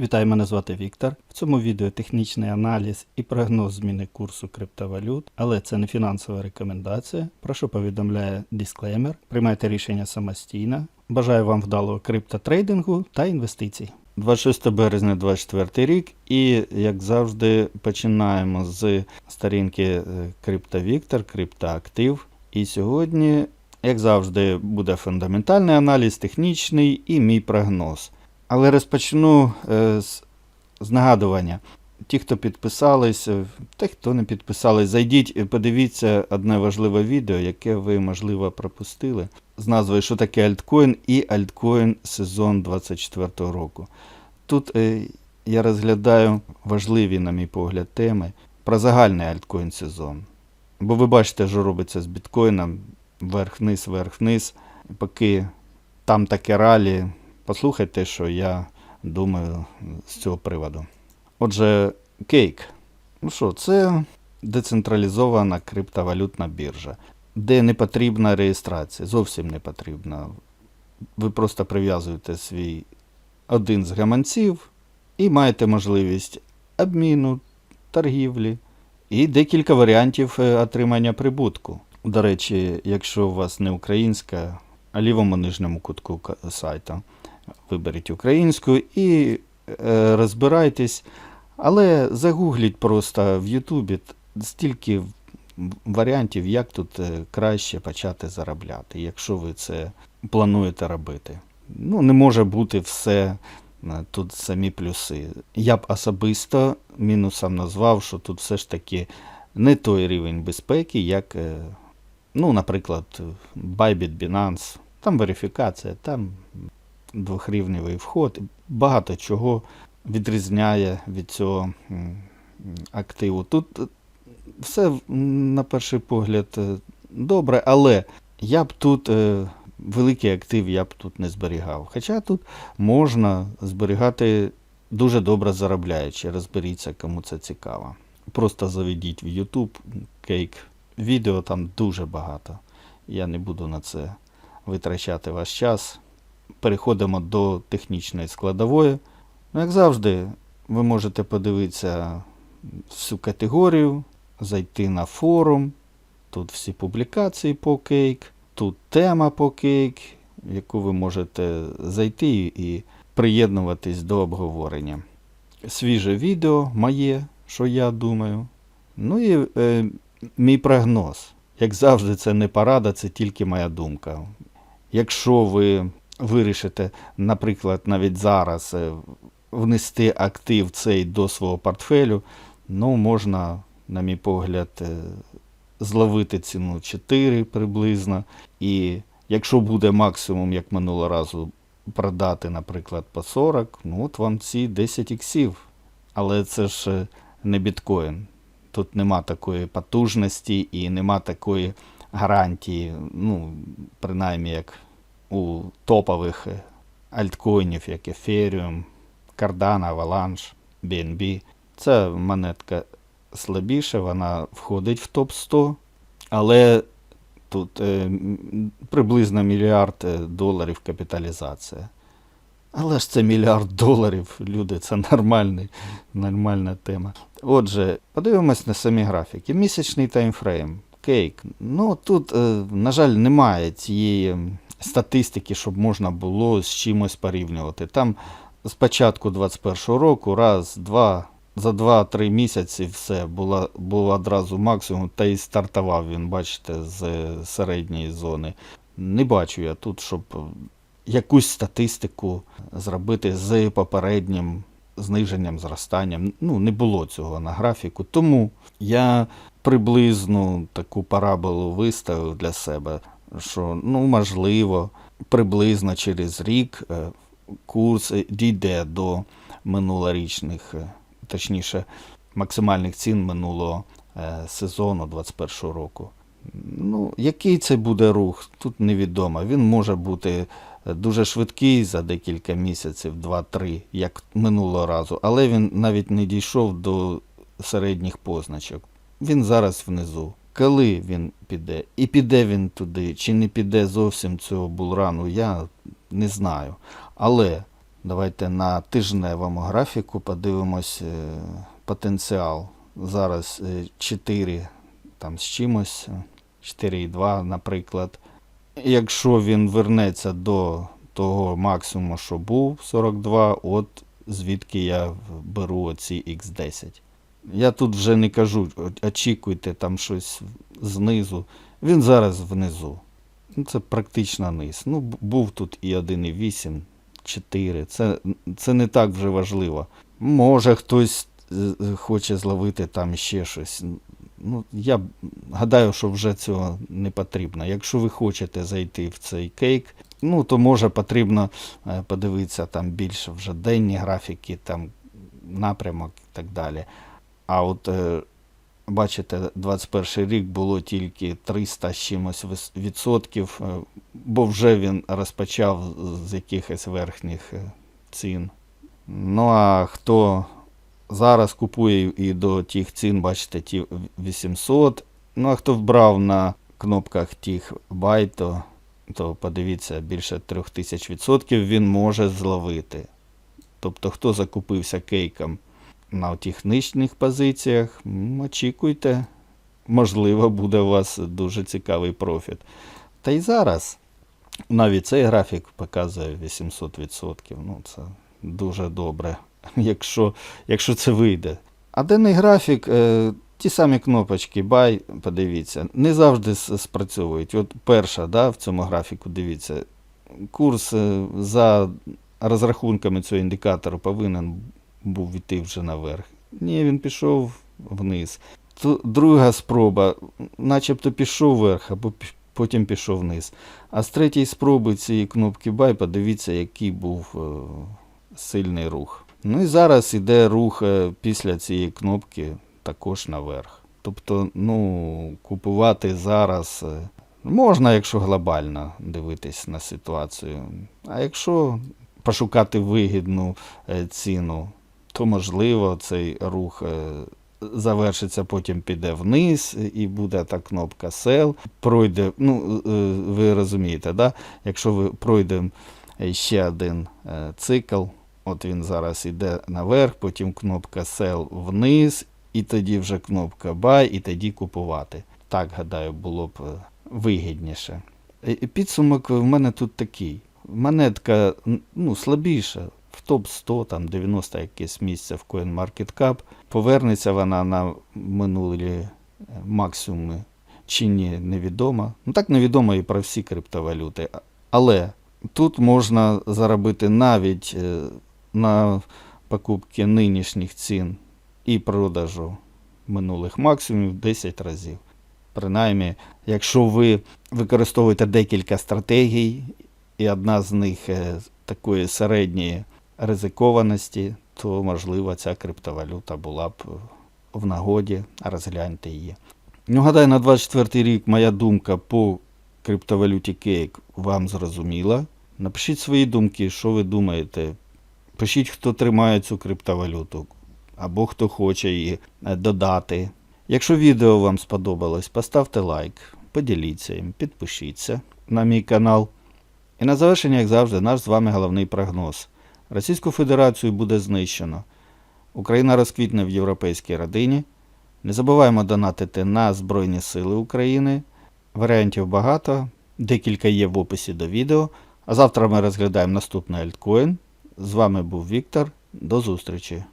Вітаю, мене звати Віктор. В цьому відео технічний аналіз і прогноз зміни курсу криптовалют, але це не фінансова рекомендація. Прошу повідомляє дисклеймер. Приймайте рішення самостійно. Бажаю вам вдалого криптотрейдингу та інвестицій. 26 березня 2024 рік, і як завжди, починаємо з сторінки е, CryptoVictor, криптоактив. І сьогодні, як завжди, буде фундаментальний аналіз, технічний і мій прогноз. Але розпочну е, з, з нагадування. Ті, хто підписались, е, та хто не підписались, зайдіть і подивіться одне важливе відео, яке ви, можливо, пропустили, з назвою Що таке альткоін і альткоін сезон 24 року. Тут е, я розглядаю важливі, на мій погляд, теми про загальний альткоін сезон. Бо ви бачите, що робиться з біткоїном вверх-вниз, вверх-вниз, поки там таке ралі. Послухайте, що я думаю з цього приводу. Отже, Кейк. Ну що, це децентралізована криптовалютна біржа, де не потрібна реєстрація, зовсім не потрібна. Ви просто прив'язуєте свій один з гаманців і маєте можливість обміну, торгівлі і декілька варіантів е, отримання прибутку. До речі, якщо у вас не українська, а лівому нижньому кутку сайта виберіть українську і е, розбирайтесь. Але загугліть просто в Ютубі стільки варіантів, як тут е, краще почати заробляти, якщо ви це плануєте робити. Ну, не може бути все е, тут самі плюси. Я б особисто мінусом назвав, що тут все ж таки не той рівень безпеки, як, е, ну, наприклад, Bybit, Binance. Там верифікація, там двохрівневий вход. Багато чого відрізняє від цього активу. Тут е, все на перший погляд е, добре, але я б тут е, великий актив я б тут не зберігав. Хоча тут можна зберігати дуже добре заробляючи. Розберіться, кому це цікаво. Просто заведіть в YouTube кейк. Відео там дуже багато. Я не буду на це витрачати ваш час. Переходимо до технічної складової. Ну, як завжди, ви можете подивитися всю категорію, зайти на форум. Тут всі публікації по кейк, тут тема по кейк, яку ви можете зайти і приєднуватись до обговорення. Свіже відео моє, що я думаю. Ну і е, мій прогноз. Як завжди, це не порада, це тільки моя думка. Якщо ви вирішите, наприклад, навіть зараз е, внести актив цей до свого портфелю, ну, можна, на мій погляд, е, зловити ціну 4 приблизно. І якщо буде максимум, як минулого разу, продати, наприклад, по 40, ну от вам ці 10 іксів. Але це ж е, не біткоін. Тут нема такої потужності і нема такої гарантії, ну, принаймні як у топових е, альткоїнів, як Ethereum, Cardano, Avalanche, BNB. Це монетка слабіша, вона входить в топ-100, але тут е, приблизно мільярд е, доларів капіталізація. Але ж це мільярд доларів, люди, це нормальний, нормальна тема. Отже, подивимось на самі графіки. Місячний таймфрейм. Кейк. Ну тут, е, на жаль, немає цієї статистики, щоб можна було з чимось порівнювати. Там з початку 21-го року, раз, два, за 2-3 місяці все було, було одразу максимум, та й стартував він, бачите, з середньої зони. Не бачу я тут, щоб якусь статистику зробити з попереднім зниженням, зростанням. Ну, не було цього на графіку. Тому я приблизну таку параболу виставив для себе, що ну, можливо, приблизно через рік е, курс дійде до минулорічних, е, точніше, максимальних цін минулого е, сезону 2021 року. Ну, який це буде рух, тут невідомо. Він може бути е, дуже швидкий за декілька місяців, 2-3, як минулого разу, але він навіть не дійшов до середніх позначок. Він зараз внизу. Коли він піде? І піде він туди, чи не піде зовсім цього булрану, я не знаю. Але Давайте на тижневому графіку подивимось е, потенціал. Зараз е, 4 там з чимось, е, 4,2, наприклад. Якщо він вернеться до того максимуму, що був 42, от звідки я беру оці X10. Я тут вже не кажу, очікуйте там щось знизу. Він зараз внизу. Ну, це практично низ. Ну, був тут і 1,8, 4. Це, це не так вже важливо. Може хтось е, е, хоче зловити там ще щось. Ну, я гадаю, що вже цього не потрібно. Якщо ви хочете зайти в цей кейк, ну то може потрібно е, подивитися там більше вже денні графіки, там напрямок і так далі. А от е, бачите, 21 рік було тільки 300 з чимось відсотків, е, бо вже він розпочав з- якихось верхніх е, цін. Ну а хто зараз купує і до тих цін, бачите, ті 800. Ну а хто вбрав на кнопках тих buy, то, то подивіться, більше 3000 відсотків він може зловити. Тобто, хто закупився кейком на тих позиціях, очікуйте, можливо, буде у вас дуже цікавий профіт. Та й зараз навіть цей графік показує 800%. Ну, це дуже добре, якщо, якщо це вийде. А денний графік, е, ті самі кнопочки buy, подивіться, не завжди спрацьовують. От перша, да, в цьому графіку, дивіться, курс е, за розрахунками цього індикатору повинен був йти вже наверх. Ні, він пішов вниз. Ту- Друга спроба, начебто пішов вверх, або потім пішов вниз. А з третьої спроби цієї кнопки buy, подивіться, який був е, сильний рух. Ну і зараз іде рух е, після цієї кнопки також наверх. Тобто, ну, купувати зараз е, можна, якщо глобально дивитись на ситуацію. А якщо пошукати вигідну е, ціну, то можливо цей рух е, завершиться, потім піде вниз і буде та кнопка Sell. Пройде, ну е, ви розумієте, да? якщо ви пройде ще один е, цикл, от він зараз іде наверх, потім кнопка Sell вниз, і тоді вже кнопка Buy, і тоді купувати. Так, гадаю, було б е, вигідніше. Підсумок в мене тут такий. Монетка ну, слабіша, в топ-100, там 90 якесь місце в CoinMarketCap. Повернеться вона на минулі е, максимуми чи ні, невідомо. Ну так невідомо і про всі криптовалюти. Але тут можна заробити навіть е, на покупки нинішніх цін і продажу минулих максимумів 10 разів. Принаймні, якщо ви використовуєте декілька стратегій, і одна з них е, такої середньої ризикованості, то можливо ця криптовалюта була б е, в нагоді, розгляньте її. Ну, гадаю, на 24 рік моя думка по криптовалюті Cake вам зрозуміла. Напишіть свої думки, що ви думаєте. Пишіть, хто тримає цю криптовалюту, або хто хоче її е, додати. Якщо відео вам сподобалось, поставте лайк, поділіться їм, підпишіться на мій канал. І на завершення, як завжди, наш з вами головний прогноз. Російську Федерацію буде знищено. Україна розквітне в європейській родині. Не забуваємо донатити на Збройні Сили України. Варіантів багато, декілька є в описі до відео. А завтра ми розглядаємо наступний альткоін. З вами був Віктор. До зустрічі!